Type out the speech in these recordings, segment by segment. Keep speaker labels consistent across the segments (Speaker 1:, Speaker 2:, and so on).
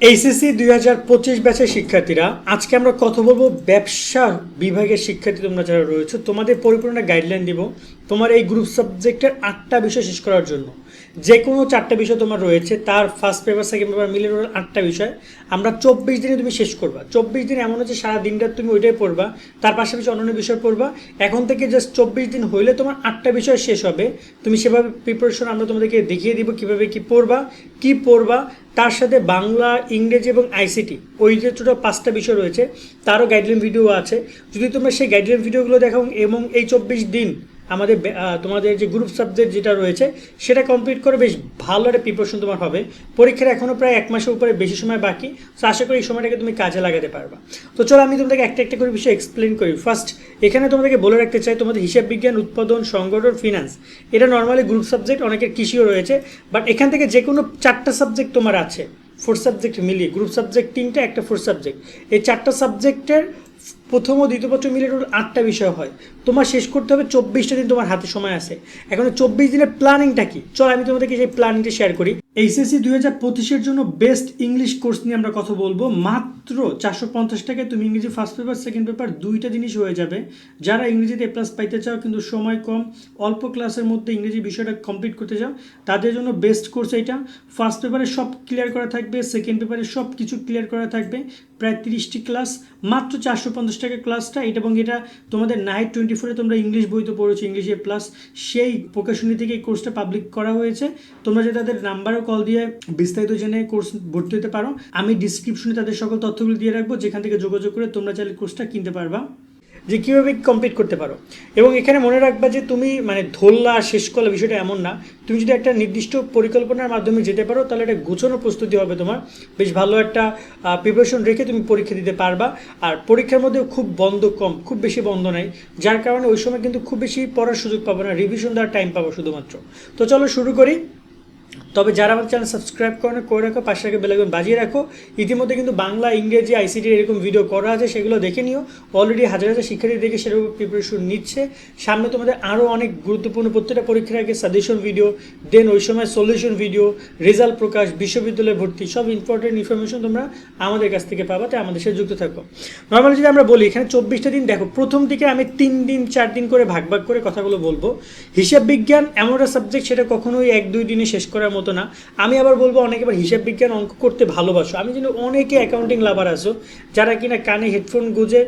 Speaker 1: HSC দুই হাজার পঁচিশ ব্যাচের শিক্ষার্থীরা, আজকে আমরা কথা বলব ব্যবসা বিভাগের শিক্ষার্থী তোমরা যারা রয়েছে, তোমাদের পরিপূর্ণ গাইডলাইন দিব তোমার এই গ্রুপ সাবজেক্টের আটটা বিষয় শেষ করার জন্য। যে কোনো চারটা বিষয় তোমার রয়েছে, তার ফার্স্ট পেপার সেকেন্ড পেপার মিলে টোটাল আটটা বিষয়। আমরা চব্বিশ দিনে তুমি শেষ করবা। চব্বিশ দিন এমন হচ্ছে সারা দিনটা তুমি ওইটাই পড়বা, তার পাশাপাশি অন্যান্য বিষয় পড়বা। এখন থেকে জাস্ট চব্বিশ দিন হইলে তোমার আটটা বিষয় শেষ হবে। তুমি সেভাবে প্রিপারেশন আমরা তোমাদেরকে দেখিয়ে দিব কীভাবে কি পড়বা কি পড়বা। তার সাথে বাংলা, ইংরেজি এবং আইসিটি ওই যে ছোটো পাঁচটা বিষয় রয়েছে, তারও গাইডলাইন ভিডিও আছে। যদি তোমরা সেই গাইডলাইন ভিডিওগুলো দেখো এবং এই চব্বিশ দিন আমাদের তোমাদের যে গ্রুপ সাবজেক্ট যেটা রয়েছে, সেটা কমপ্লিট করে বেশ ভালো একটা প্রিপারেশন তোমার হবে। পরীক্ষার এখনও প্রায় এক মাসের উপরে বেশি সময় বাকি তো আশা করি এই সময়টাকে তুমি কাজে লাগাতে পারবা। তো চলো আমি তোমাদেরকে একটা একটা করে বিষয় এক্সপ্লেন করি। ফার্স্ট এখানে তোমাদেরকে বলে রাখতে চাই, তোমাদের হিসাব বিজ্ঞান, উৎপাদন, সংগঠন ফিনান্স এটা নর্মালি গ্রুপ সাবজেক্ট অনেকের কৃষিও রয়েছে বাট এখান থেকে যে কোনো চারটা সাবজেক্ট তোমার আছে ফোর সাবজেক্ট মিলিয়ে গ্রুপ সাবজেক্ট তিনটা, একটা ফোর সাবজেক্ট এই চারটা সাবজেক্টের প্রথম ও দ্বিতীয় পত্র মিলে টোটাল আটটা বিষয় হয়। তোমার শেষ করতে হবে চব্বিশটা দিন তোমার হাতে সময় আছে। এখন চব্বিশ দিনের প্ল্যানিংটা কি? চল আমি তোমাদেরকে সেই প্ল্যানিংটা শেয়ার করি। এইচএসসি দুই হাজার পঁচিশের জন্য বেস্ট ইংলিশ কোর্স নিয়ে আমরা কথা বলব। মাত্র চারশো পঞ্চাশ টাকায় তুমি ইংরেজি ফার্স্ট পেপার সেকেন্ড পেপার দুইটা জিনিস হয়ে যাবে। যারা ইংরেজিতে প্লাস পাইতে চাও কিন্তু সময় কম, অল্প ক্লাসের মধ্যে ইংরেজি বিষয়টা কমপ্লিট করতে চাও, তাদের জন্য বেস্ট কোর্স এটা ফার্স্ট পেপারে সব ক্লিয়ার করা থাকবে সেকেন্ড পেপারে সব কিছু ক্লিয়ার করা থাকবে, প্রায় তিরিশটি ক্লাস মাত্র চারশো পঞ্চাশ টাকা ক্লাসটা এটা এবং এটা তোমাদের নাইট টোয়েন্টি ফোরে তোমরা ইংলিশ বই তো পড়েছো ইংলিশে প্লাস সেই প্রকাশনী থেকে এই কোর্সটা পাবলিক করা হয়েছে। তোমরা যদি তাদের নাম্বারও কল দিয়ে বিস্তারিত জেনে কোর্স ভর্তি হতে পারো। আমি ডিসক্রিপশনে তাদের সকল তথ্যগুলো দিয়ে রাখব, যেখান থেকে যোগাযোগ করে তোমরা চাইলে কোর্সটা কিনতে পারবা। যে কীভাবে কমপ্লিট করতে পারো। এবং এখানে মনে রাখবা যে তুমি মানে ধরলা, শেষ করলা বিষয়টা এমন না। তুমি যদি একটা নির্দিষ্ট পরিকল্পনার মাধ্যমে যেতে পারো, তাহলে একটা গোছানো প্রস্তুতি হবে তোমার। বেশ ভালো একটা প্রিপারেশন রেখে তুমি পরীক্ষা দিতে পারবা। আর পরীক্ষার মধ্যে খুব বন্ধ কম, খুব বেশি বন্ধ নাই। যার কারণে ওই সময় কিন্তু খুব বেশি পড়ার সুযোগ পাবো না রিভিশন দেওয়ার টাইম পাবো শুধুমাত্র। তো চলো শুরু করি। তবে যারা আমার চ্যানেল সাবস্ক্রাইব করে না, করে রাখো, পাশে রাখে বেলাগুন বাজিয়ে রাখো। ইতিমধ্যে কিন্তু বাংলা, ইংরেজি আইসিটি এরকম ভিডিও করা আছে, সেগুলো দেখে নিও। অলরেডি হাজার হাজার শিক্ষার্থী দেখে সেরকম প্রিপারেশন নিচ্ছে। সামনে তোমাদের আরও অনেক গুরুত্বপূর্ণ প্রত্যেকটা পরীক্ষার আগে সাজেশন ভিডিও দেন ওই সময় সলিউশন ভিডিও রেজাল্ট প্রকাশ, বিশ্ববিদ্যালয়ে ভর্তি, সব ইম্পর্টেন্ট ইনফরমেশন তোমরা আমাদের কাছ থেকে পাবা, তাই আমাদের সাথে যুক্ত থাকো। নর্মালি যদি আমরা বলি, এখানে চব্বিশটা দিন, দেখো, প্রথম দিকে আমি তিন দিন, চার দিন করে ভাগ ভাগ করে কথাগুলো বলব। হিসাব বিজ্ঞান এমন একটা সাবজেক্ট সেটা কখনোই এক দুই দিনে শেষ করার মতো না। আমি আবার বলব, অনেকে আবার হিসাব বিজ্ঞান অঙ্ক করতে ভালোবাসো। আমি জানি অনেকে অ্যাকাউন্টিং লাভার আসো যারা কিনা কানে হেডফোন গুজে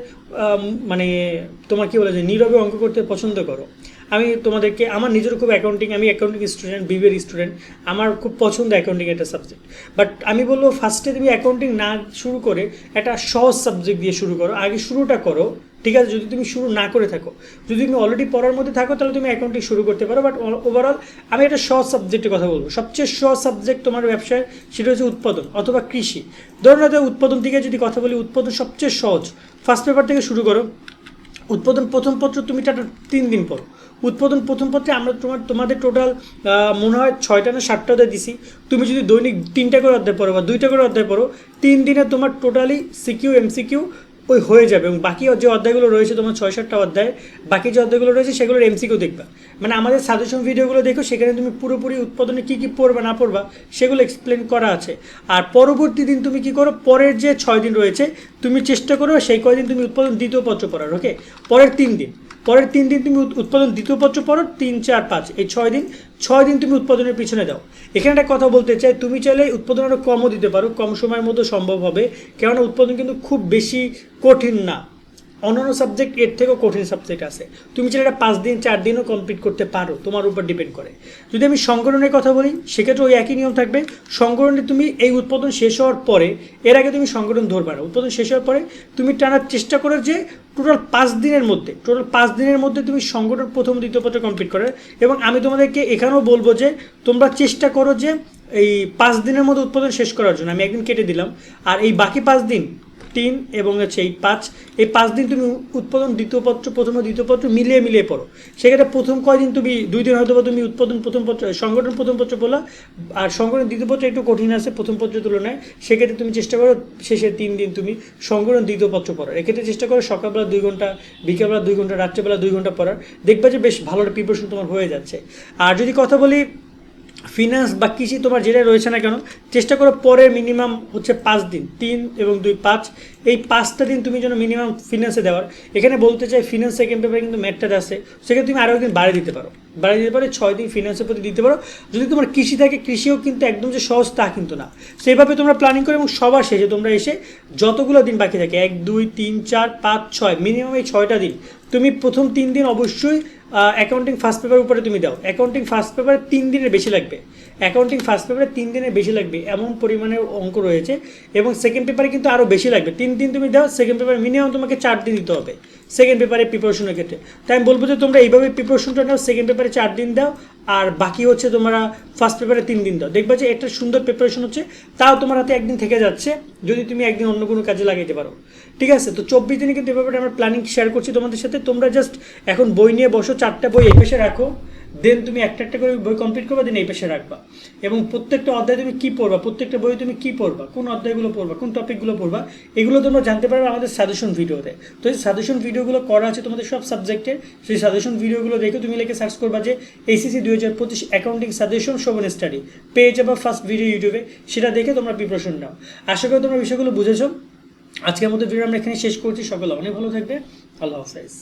Speaker 1: মানে তোমার কি বলে যে, নীরবে অঙ্ক করতে পছন্দ করো। আমি তোমাদেরকে, আমার নিজের খুব অ্যাকাউন্টিং আমি অ্যাকাউন্টিং স্টুডেন্ট বিবিএর স্টুডেন্ট আমার খুব পছন্দ অ্যাকাউন্টিং একটা সাবজেক্ট বাট আমি বলব ফার্স্টে তুমি অ্যাকাউন্টিং না শুরু করে, একটা সহজ সাবজেক্ট দিয়ে শুরু করো। আগে শুরুটা করো ঠিক আছে, যদি তুমি শুরু না করে থাকো। যদি তুমি অলরেডি পড়ার মধ্যে থাকো, তাহলে তুমি অ্যাকাউন্টিং শুরু করতে পারো। বাট ওভারঅল আমি একটা সহজ সাবজেক্টের কথা বলব। সবচেয়ে সহজ সাবজেক্ট তোমার ব্যবসায়, সেটা হচ্ছে উৎপাদন অথবা কৃষি। ধরুন উৎপাদন থেকে যদি কথা বলি, উৎপাদন সবচেয়ে সহজ। ফার্স্ট পেপার থেকে শুরু করো। উৎপাদন প্রথম পত্র তুমি টাটা তিন দিন পড়ো। উৎপাদন প্রথম পত্রে আমরা তোমার, তোমাদের টোটাল মনে হয় ছয়টা না সাতটা অধ্যায় দিছি। তুমি যদি দৈনিক তিনটা করে অধ্যায় পড়ো বা দুইটা করে অধ্যায় পড়ো, তিন দিনে তোমার টোটালি সিকিউ এমসিকিউ ওই হয়ে যাবে এবং বাকি যে অধ্যায়গুলো রয়েছে, তোমার ছয় সাতটা অধ্যায়, বাকি যে অধ্যায়গুলো রয়েছে সেগুলোর এমসিকেও দেখবা। মানে আমাদের সাজেশন ভিডিওগুলো দেখো, সেখানে তুমি পুরোপুরি উৎপাদনে কী কী পড়বা, না পড়বা, সেগুলো এক্সপ্লেন করা আছে। আর পরবর্তী দিন তুমি কি করো, পরের যে ছয় দিন রয়েছে, তুমি চেষ্টা করো সেই কয়দিন তুমি উৎপাদন দ্বিতীয় পত্র পড়ার ওকে পরের তিন দিন। পরের তিন দিন তুমি উৎ- উৎপাদন, দ্বিতীয় পত্র পড়ো, তিন, চার, পাঁচ। এই ছয় দিন ছয় দিন তুমি উৎপাদনের পিছনে দাও এখানে একটা কথা বলতে চাই, তুমি চাইলে উৎপাদন আরও কমও দিতে পারো, কম সময়ের মধ্যে সম্ভব হবে। কেননা উৎপাদন কিন্তু খুব বেশি কঠিন না। অন্যান্য সাবজেক্ট এর থেকেও কঠিন সাবজেক্ট আছে। তুমি চাইলে এটা পাঁচ দিন, চার দিনও কমপ্লিট করতে পারো, তোমার উপর ডিপেন্ড করে। যদি আমি সংগঠনের কথা বলি, সেক্ষেত্রে ওই একই নিয়ম থাকবে। সংগঠনে তুমি এই উৎপাদন শেষ হওয়ার পরে, এর আগে তুমি সংগঠন ধরবে না। উৎপাদন শেষ হওয়ার পরে তুমি টানার চেষ্টা করো যে টোটাল পাঁচ দিনের মধ্যে টোটাল পাঁচ দিনের মধ্যে তুমি সংগঠন প্রথম, দ্বিতীয় পত্র কমপ্লিট করে। এবং আমি তোমাদেরকে এখানেও বলব যে, তোমরা চেষ্টা করো যে এই পাঁচ দিনের মধ্যে উৎপাদন শেষ করার জন্য। আমি একদিন কেটে দিলাম। আর এই বাকি পাঁচ দিন তিন এবং হচ্ছে এই পাঁচ। এই পাঁচ দিন তুমি উৎপাদন দ্বিতীয় পত্র, প্রথম দ্বিতীয় পত্র মিলিয়ে মিলিয়ে পড়ো। সেক্ষেত্রে প্রথম কয়দিন তুমি, দুই দিন হয়তো তুমি উৎপাদন প্রথম পত্র, সংগঠন প্রথম পত্র বলা, আর সংগঠন দ্বিতীয় পত্র একটু কঠিন আছে প্রথম পত্রের তুলনায়। সেক্ষেত্রে তুমি চেষ্টা করো শেষে তিন দিন তুমি সংগঠন দ্বিতীয় পত্র পড়ার। এক্ষেত্রে চেষ্টা করো সকালবেলা দুই ঘণ্টা, বিকেলবেলা দুই ঘণ্টা, রাত্রেবেলা দুই ঘণ্টা পড়ার। দেখবে যে বেশ ভালো প্রিপারেশন তোমার হয়ে যাচ্ছে। আর যদি কথা বলি ফিনান্স বা কৃষি তোমার যেটা রয়েছে না কেন, চেষ্টা করো পরের মিনিমাম হচ্ছে পাঁচ দিন, তিন এবং দুই পাঁচ। এই পাঁচটা দিন তুমি যেন মিনিমাম ফিনান্সে দেওয়ার। এখানে বলতে চাই ফিনান্স সেকেন্ড কিন্তু ম্যাটটা আছে। সেখানে তুমি আরও একদিন বাড়িয়ে দিতে পারো। বাড়িয়ে দিতে পারো, ছয় দিন ফিনান্সের প্রতি দিতে পারো। যদি তোমার কৃষি থাকে, কৃষিও কিন্তু একদম যে সহজ তা কিন্তু না। সেইভাবে তোমরা প্ল্যানিং করো এবং সবার শেষে তোমরা এসে যতগুলো দিন বাকি থাকে, এক, দুই, তিন, চার, পাঁচ, ছয় মিনিমাম এই ছয়টা দিন। তুমি প্রথম তিন দিন অবশ্যই অ্যাকাউন্টিং ফার্স্ট পেপার উপরে তুমি দাও। অ্যাকাউন্টিং ফার্স্ট পেপার তিন দিনের বেশি লাগবে। অ্যাকাউন্টিং ফার্স্ট পেপারে তিন দিনের বেশি লাগবে, এমন পরিমাণের অঙ্ক রয়েছে। এবং সেকেন্ড পেপারে কিন্তু আরও বেশি লাগবে। তিন দিন তুমি দাও সেকেন্ড পেপার মিনিমাম তোমাকে চার দিন দিতে হবে। সেকেন্ড পেপারে প্রিপারেশনের ক্ষেত্রে। তাই আমি বলব যে তোমরা এইভাবে প্রিপারেশনটা নাও সেকেন্ড পেপারে চার দিন দাও, আর বাকি হচ্ছে তোমরা ফার্স্ট পেপারে তিন দিন দাও। দেখবা যে একটা সুন্দর প্রিপারেশন হচ্ছে, তাও তোমার হাতে একদিন থেকে যাচ্ছে, যদি তুমি একদিন অন্য কোনো কাজে লাগাইতে পারো। ঠিক আছে? তো চব্বিশ দিনে কিন্তু এভাবে আমরা প্ল্যানিং শেয়ার করছি তোমাদের সাথে। তোমরা জাস্ট এখন বই নিয়ে বসো, চারটা বই এফেসে রাখো। দেন তুমি একটা একটা করে বই কমপ্লিট করবা দেন এই পাশে রাখবা। এবং প্রত্যেকটা অধ্যায় তুমি কী পড়বা? প্রত্যেকটা বই তুমি কী পড়বা? কোন অধ্যায়গুলো পড়বা? কোন টপিকগুলো পড়বা? এগুলো তোমরা জানতে পারবে আমাদের সাজেশন ভিডিওতে তো এই সাজেশন ভিডিওগুলো করা আছে তোমাদের সব সাবজেক্টের সেই সাজেশন ভিডিওগুলো দেখে তুমি লিখে সার্চ করবা যে এইসিসি দুই হাজার পঁচিশ অ্যাকাউন্টিং সাজেশন শোভন স্টাডি পেয়ে যাবা ফার্স্ট ভিডিও ইউটিউবে সেটা দেখে তোমরা প্রিপারেশন নাও। আশা করি তোমরা বিষয়গুলো বুঝেছ। আজকের মতো ভিডিও আমরা এখানে শেষ করছি। সকলে অনেক ভালো থাকবে। আল্লাহ হাফেজ।